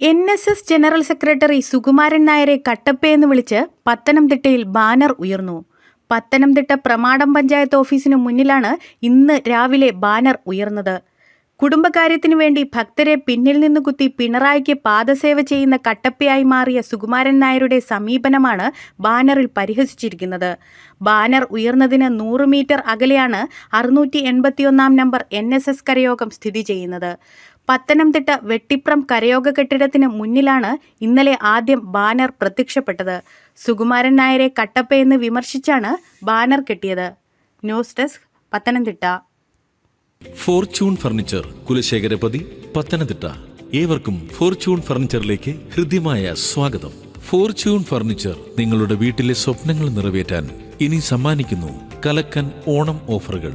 N S S general secretary Sukumaran നായരെ കട്ടപ്പയെന്ന് വിളിച്ച് പത്തനംതിട്ടയിൽ ബാനർ ഉയർന്നു. പത്തനംതിട്ട പ്രമാടം പഞ്ചായത്ത് ഓഫീസിനു മുന്നിലാണ് ഇന്ന് രാവിലെ ബാനർ ഉയർന്നത്. കുടുംബകാര്യത്തിനു വേണ്ടി ഭക്തരെ പിന്നിൽ നിന്ന് കുത്തി പിണറായിക്ക് പാദസേവ ചെയ്യുന്ന കട്ടപ്പയായി മാറിയ സുകുമാരൻ നായരുടെ സമീപനമാണ് ബാനറിൽ പരിഹസിച്ചിരിക്കുന്നത്. ബാനർ ഉയർന്നതിന് നൂറ് മീറ്റർ അകലെയാണ് അറുന്നൂറ്റി എൺപത്തിയൊന്നാം നമ്പർ എൻ എസ് എസ് കരയോഗം സ്ഥിതി ചെയ്യുന്നത്. പത്തനംതിട്ട വെട്ടിപ്രം കരയോഗ കെട്ടിടത്തിന് മുന്നിലാണ് ഇന്നലെ ആദ്യം ബാനർ പ്രത്യക്ഷപ്പെട്ടത്. സുകുമാരൻ നായരെ കട്ടപ്പയെന്ന് വിമർശിച്ചാണ് ബാനർ കെട്ടിയത്. News desk Pathanamthitta. Fortune furniture Kulasekharapathy Pathanamthitta. ഏവർക്കും ഫോർച്യൂൺ ഫർണിച്ചറിലേക്ക് ഹൃദ്യമായ സ്വാഗതം. ഫോർച്യൂൺ ഫർണിച്ചർ നിങ്ങളുടെ വീട്ടിലെ സ്വപ്നങ്ങൾ നിറവേറ്റാൻ ഇനി സമ്മാനിക്കുന്നു കലക്കൻ ഓണം ഓഫറുകൾ.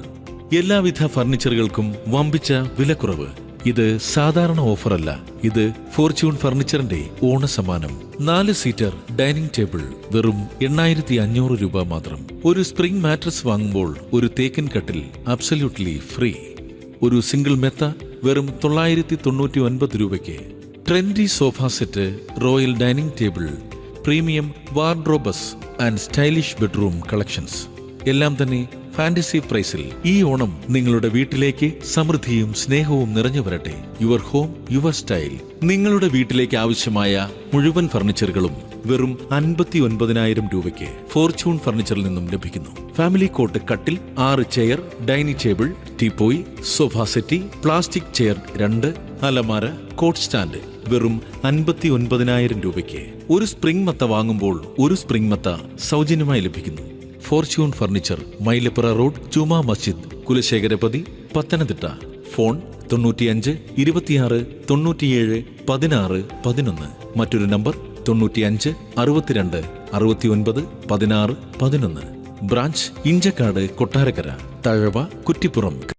എല്ലാവിധ ഫർണിച്ചറുകൾക്കും വമ്പിച്ച വിലക്കുറവ്. ഇത് സാധാരണ ഓഫറല്ല. ഇത് ഫോർച്യൂൺ ഫർണിച്ചറിന്റെ ഓണസമ്മാനം. നാല് സീറ്റർ ഡൈനിങ് ടേബിൾ വെറും എണ്ണായിരത്തി അഞ്ഞൂറ് രൂപ മാത്രം. ഒരു സ്പ്രിംഗ് മാട്രസ് വാങ്ങുമ്പോൾ ഒരു തേക്കൻ കട്ടിൽ അബ്സല്യൂട്ട്ലി ഫ്രീ. ഒരു സിംഗിൾ മെത്ത വെറും തൊള്ളായിരത്തി തൊണ്ണൂറ്റി ഒൻപത് രൂപയ്ക്ക്. Trendy sofa set royal dining table premium wardrobes and stylish bedroom collections. എല്ലാം തന്നെ ഫാന്റസി പ്രൈസിൽ ഈ ഓണം നിങ്ങളുടെ വീട്ടിലേക്ക് സമൃദ്ധിയും സ്നേഹവും നിറഞ്ഞു വരട്ടെ. യുവർ ഹോം യുവർ സ്റ്റൈൽ നിങ്ങളുടെ വീട്ടിലേക്ക് ആവശ്യമായ മുഴുവൻ ഫർണിച്ചറുകളും വെറും അൻപത്തി ഒൻപതിനായിരം രൂപയ്ക്ക് ഫോർച്യൂൺ ഫർണിച്ചറിൽ നിന്നും ലഭിക്കുന്നു. ഫാമിലി കോട്ട് കട്ടിൽ ആറ് chair dining table teapoy sofa settee plastic chair രണ്ട് അലമാര കോട്ട് സ്റ്റാൻഡ് വെറും അൻപത്തി ഒൻപതിനായിരം രൂപയ്ക്ക്. ഒരു സ്പ്രിംഗ് മത്ത വാങ്ങുമ്പോൾ ഒരു സ്പ്രിംഗ് മത്ത സൗജന്യമായി ലഭിക്കുന്നു. Fortune furniture Mylapra road Juma Masjid Kulasekharapathy Pathanamthitta. Phone തൊണ്ണൂറ്റിയഞ്ച് ഇരുപത്തിയാറ് തൊണ്ണൂറ്റിയേഴ് പതിനാറ് പതിനൊന്ന്. മറ്റൊരു നമ്പർ തൊണ്ണൂറ്റിയഞ്ച് അറുപത്തിരണ്ട് അറുപത്തിയൊൻപത് പതിനാറ് പതിനൊന്ന്. ബ്രാഞ്ച് ഇഞ്ചക്കാട് കൊട്ടാരക്കര തഴവ കുറ്റിപ്പുറം.